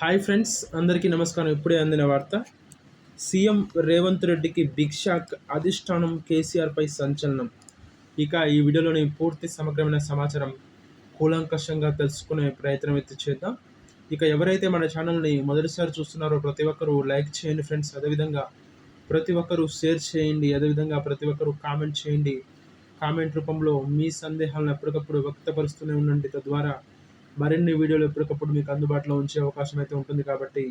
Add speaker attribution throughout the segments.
Speaker 1: Hi friends అందరికీ నమస్కారం. ఇప్పుడే అందిన వార్త. సీఎం రేవంత్ రెడ్డికి బిగ్ షాక్ అధిష్టానం కేసీఆర్పై సంచలనం. ఇక ఈ వీడియోలోని పూర్తి సమగ్రమైన సమాచారం కూలంకషంగా తెలుసుకునే ప్రయత్నం అయితే చేద్దాం. ఇక ఎవరైతే మన ఛానల్ని మొదటిసారి చూస్తున్నారో ప్రతి ఒక్కరూ లైక్ చేయండి ఫ్రెండ్స్. అదేవిధంగా ప్రతి ఒక్కరూ షేర్ చేయండి. అదేవిధంగా ప్రతి ఒక్కరూ కామెంట్ చేయండి. కామెంట్ రూపంలో మీ సందేహాలను ఎప్పటికప్పుడు వ్యక్తపరుస్తూనే ఉండండి. తద్వారా మరిన్ని వీడియోలు ఎప్పటికప్పుడు మీకు అందుబాటులో ఉంచే అవకాశం అయితే ఉంటుంది కాబట్టి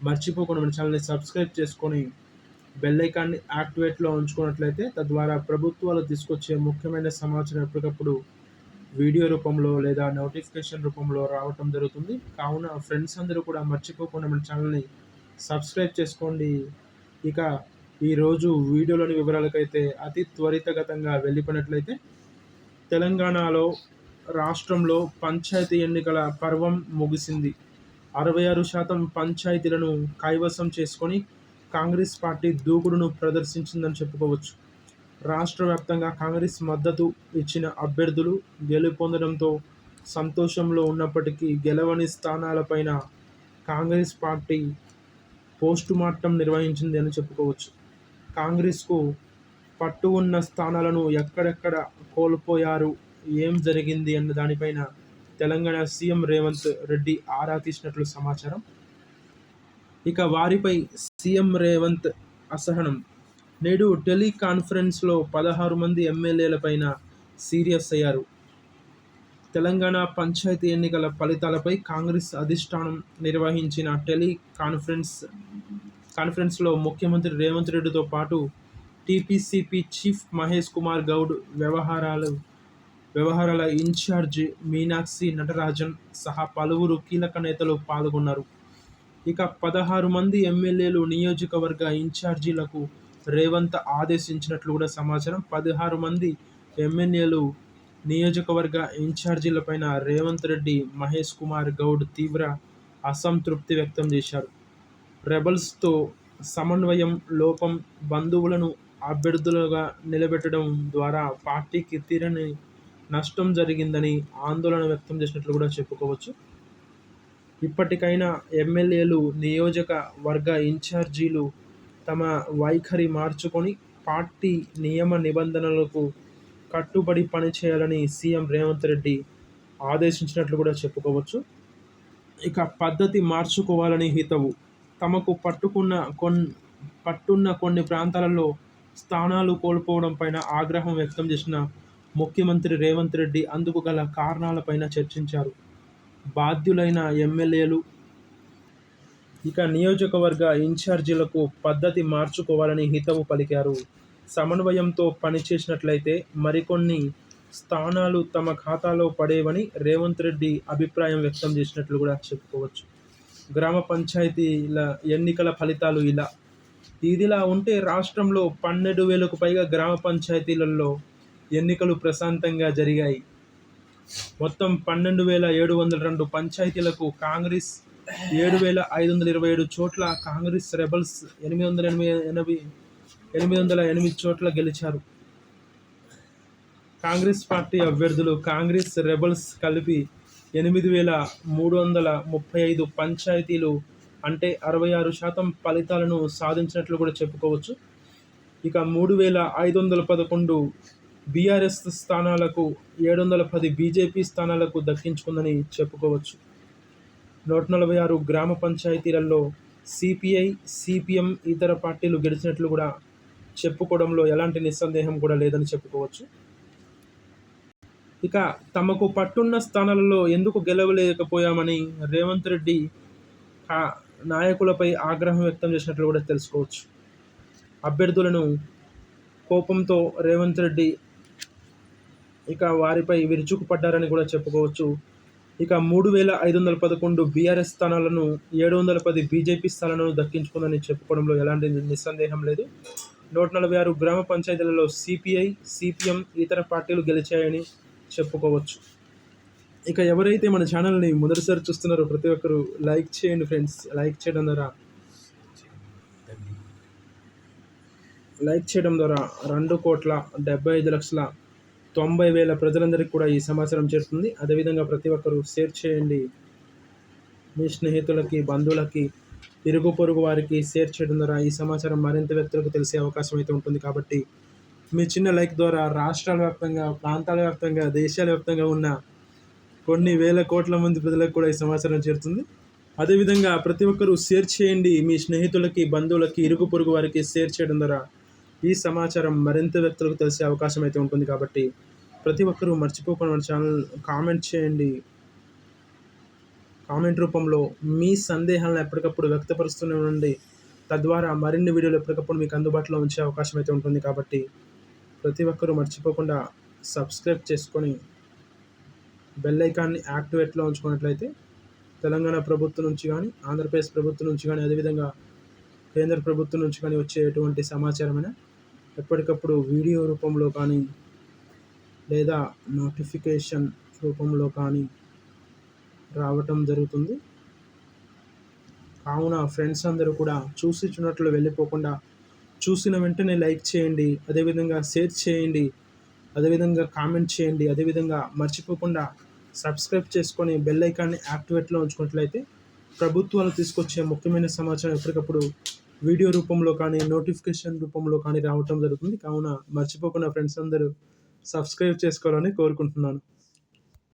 Speaker 1: మర్చిపోకుండా మన ఛానల్ని సబ్స్క్రైబ్ చేసుకొని బెల్ ఐకాన్ని యాక్టివేట్లో ఉంచుకున్నట్లయితే తద్వారా ప్రభుత్వాలు తీసుకొచ్చే ముఖ్యమైన సమాచారం ఎప్పటికప్పుడు వీడియో రూపంలో లేదా నోటిఫికేషన్ రూపంలో రావటం జరుగుతుంది. కావున ఫ్రెండ్స్ అందరూ కూడా మర్చిపోకుండా మన ఛానల్ని సబ్స్క్రైబ్ చేసుకోండి. ఇక ఈరోజు వీడియోలోని వివరాలకైతే అతి త్వరితగతంగా వెళ్ళిపోయినట్లయితే తెలంగాణలో రాష్ట్రంలో పంచాయతీ ఎన్నికల పర్వం ముగిసింది. అరవై ఆరు శాతం పంచాయతీలను కైవసం చేసుకొని కాంగ్రెస్ పార్టీ దూకుడును ప్రదర్శించిందని చెప్పుకోవచ్చు. రాష్ట్ర వ్యాప్తంగా కాంగ్రెస్ మద్దతు ఇచ్చిన అభ్యర్థులు గెలుపొందడంతో సంతోషంలో ఉన్నప్పటికీ గెలవని స్థానాలపైన కాంగ్రెస్ పార్టీ పోస్టు మార్టం నిర్వహించింది అని చెప్పుకోవచ్చు. కాంగ్రెస్కు పట్టు ఉన్న స్థానాలను ఎక్కడెక్కడ కోల్పోయారు ఏం జరిగింది అన్న దానిపైన తెలంగాణ సీఎం రేవంత్ రెడ్డి ఆరా తీసినట్లు సమాచారం. ఇక వారిపై సీఎం రేవంత్ అసహనం. నేడు టెలికాన్ఫరెన్స్లో పదహారు మంది ఎమ్మెల్యేలపైన సీరియస్ అయ్యారు. తెలంగాణ పంచాయతీ ఎన్నికల ఫలితాలపై కాంగ్రెస్ అధిష్టానం నిర్వహించిన టెలికాన్ఫరెన్స్ కాన్ఫరెన్స్లో ముఖ్యమంత్రి రేవంత్ రెడ్డితో పాటు టీపీసీపీ చీఫ్ మహేష్ కుమార్ గౌడ్ వ్యవహారాలు వ్యవహారాల ఇన్ఛార్జి మీనాక్షి నటరాజన్ సహా పలువురు కీలక నేతలు పాల్గొన్నారు. ఇక పదహారు మంది ఎమ్మెల్యేలు నియోజకవర్గ ఇన్ఛార్జీలకు రేవంత్ ఆదేశించినట్లు కూడా సమాచారం. పదహారు మంది ఎమ్మెల్యేలు నియోజకవర్గ ఇన్ఛార్జీలపైన రేవంత్ రెడ్డి మహేష్ కుమార్ గౌడ్ తీవ్ర అసంతృప్తి వ్యక్తం చేశారు. రెబల్స్తో సమన్వయం లోపం బంధువులను అభ్యర్థులుగా నిలబెట్టడం ద్వారా పార్టీకి తీరని నష్టం జరిగిందని ఆందోళన వ్యక్తం చేసినట్లు కూడా చెప్పుకోవచ్చు. ఇప్పటికైనా ఎమ్మెల్యేలు నియోజకవర్గ ఇన్ఛార్జీలు తమ వైఖరి మార్చుకొని పార్టీ నియమ నిబంధనలకు కట్టుబడి పనిచేయాలని సీఎం రేవంత్ రెడ్డి ఆదేశించినట్లు కూడా చెప్పుకోవచ్చు. ఇక పద్ధతి మార్చుకోవాలని హితవు. తమకు పట్టుకున్న కొన్ పట్టున్న కొన్ని ప్రాంతాలలో స్థానాలు కోల్పోవడం పైన ఆగ్రహం వ్యక్తం చేసిన ముఖ్యమంత్రి రేవంత్ రెడ్డి అందుకు గల కారణాలపైన చర్చించారు. బాధ్యులైన ఎమ్మెల్యేలు ఇక నియోజకవర్గ ఇన్ఛార్జీలకు పద్ధతి మార్చుకోవాలని హితవు పలికారు. సమన్వయంతో పనిచేసినట్లయితే మరికొన్ని స్థానాలు తమ ఖాతాలో పడేవని రేవంత్ రెడ్డి అభిప్రాయం వ్యక్తం చేసినట్లు కూడా చెప్పుకోవచ్చు. గ్రామ పంచాయతీల ఎన్నికల ఫలితాలు ఇలా. ఇదిలా ఉంటే రాష్ట్రంలో పన్నెండు వేలకు పైగా గ్రామ పంచాయతీలలో ఎన్నికలు ప్రశాంతంగా జరిగాయి. మొత్తం పన్నెండు వేల ఏడు వందల రెండు పంచాయతీలకు కాంగ్రెస్ ఏడు వేల ఐదు వందల ఇరవై ఏడు చోట్ల కాంగ్రెస్ రెబల్స్ ఎనిమిది వందల ఎనిమిది ఎనభై ఎనిమిది వందల ఎనిమిది చోట్ల గెలిచారు. కాంగ్రెస్ పార్టీ అభ్యర్థులు కాంగ్రెస్ రెబల్స్ కలిపి ఎనిమిది వేల మూడు వందల ముప్పై ఐదు పంచాయతీలు అంటే అరవై ఆరు శాతం ఫలితాలను సాధించినట్లు కూడా చెప్పుకోవచ్చు. ఇక మూడు వేల ఐదు వందల పదకొండు బీఆర్ఎస్ స్థానాలకు ఏడు వందల పది బీజేపీ స్థానాలకు దక్కించుకుందని చెప్పుకోవచ్చు. నూట నలభై ఆరు గ్రామ పంచాయతీలలో సిపిఐ సిపిఎం ఇతర పార్టీలు గెలిచినట్లు కూడా చెప్పుకోవడంలో ఎలాంటి నిస్సందేహం కూడా లేదని చెప్పుకోవచ్చు. ఇక తమకు పట్టున్న స్థానాలలో ఎందుకు గెలవలేకపోయామని రేవంత్ రెడ్డి నాయకులపై ఆగ్రహం వ్యక్తం చేసినట్లు కూడా తెలుసుకోవచ్చు. అభ్యర్థులను కోపంతో రేవంత్ రెడ్డి ఇక వారిపై విరుచుకుపడ్డారని కూడా చెప్పుకోవచ్చు. ఇక మూడు వేల ఐదు వందల పదకొండు బీఆర్ఎస్ స్థానాలను ఏడు వందల పది బీజేపీ స్థానాలను దక్కించుకుందని చెప్పుకోవడంలో ఎలాంటి నిస్సందేహం లేదు. నూట నలభై ఆరు గ్రామ పంచాయతీలలో సిపిఐ సిపిఎం ఇతర పార్టీలు గెలిచాయని చెప్పుకోవచ్చు. ఇక ఎవరైతే మన ఛానల్ని మొదటిసారి చూస్తున్నారో ప్రతి ఒక్కరు లైక్ చేయండి ఫ్రెండ్స్. లైక్ చేయడం ద్వారా లైక్ చేయడం ద్వారా రెండు కోట్ల డెబ్బై ఐదు లక్షల తొంభై వేల ప్రజలందరికీ కూడా ఈ సమాచారం చేరుతుంది. అదేవిధంగా ప్రతి ఒక్కరూ షేర్ చేయండి. మీ స్నేహితులకి బంధువులకి ఇరుగు పొరుగు వారికి షేర్ చేయడం ద్వారా ఈ సమాచారం మరింత వ్యక్తులకు తెలిసే అవకాశం అయితే ఉంటుంది కాబట్టి మీ చిన్న లైక్ ద్వారా రాష్ట్రాల వ్యాప్తంగా ప్రాంతాల వ్యాప్తంగా దేశాల వ్యాప్తంగా ఉన్న కొన్ని వేల కోట్ల మంది ప్రజలకు కూడా ఈ సమాచారం చేరుతుంది. అదేవిధంగా ప్రతి ఒక్కరూ షేర్ చేయండి. మీ స్నేహితులకి బంధువులకి ఇరుగు పొరుగు వారికి షేర్ చేయడం ద్వారా ఈ సమాచారం మరింత వ్యక్తులకు తెలిసే అవకాశం అయితే ఉంటుంది కాబట్టి ప్రతి ఒక్కరూ మర్చిపోకుండా మన ఛానల్ కామెంట్ చేయండి. కామెంట్ రూపంలో మీ సందేహాలను ఎప్పటికప్పుడు వ్యక్తపరుస్తూనే ఉండండి. తద్వారా మరిన్ని వీడియోలు ఎప్పటికప్పుడు మీకు అందుబాటులో ఉంచే అవకాశం అయితే ఉంటుంది కాబట్టి ప్రతి ఒక్కరూ మర్చిపోకుండా సబ్స్క్రైబ్ చేసుకొని బెల్ ఐకాన్ని యాక్టివేట్లో ఉంచుకున్నట్లయితే తెలంగాణ ప్రభుత్వం నుంచి కానీ ఆంధ్రప్రదేశ్ ప్రభుత్వం నుంచి కానీ అదేవిధంగా కేంద్ర ప్రభుత్వం నుంచి కానీ వచ్చేటువంటి సమాచారమైన ఎప్పటికప్పుడు వీడియో రూపంలో కానీ లేదా నోటిఫికేషన్ రూపంలో కానీ రావటం జరుగుతుంది. కావున ఫ్రెండ్స్ అందరూ కూడా చూసి చూడట్లు వెళ్ళిపోకుండా చూసిన వెంటనే లైక్ చేయండి అదేవిధంగా షేర్ చేయండి అదేవిధంగా కామెంట్ చేయండి అదేవిధంగా మర్చిపోకుండా సబ్స్క్రైబ్ చేసుకొని బెల్ ఐకాన్ని యాక్టివేట్లో ఉంచుకున్నట్లయితే ప్రభుత్వాలు తీసుకొచ్చే ముఖ్యమైన సమాచారం ఎప్పటికప్పుడు వీడియో రూపంలో కానీ నోటిఫికేషన్ రూపంలో కానీ రావటం జరుగుతుంది. కావున మర్చిపోకుండా ఫ్రెండ్స్ అందరూ సబ్స్క్రైబ్ చేసుకోవాలని కోరుకుంటున్నాను.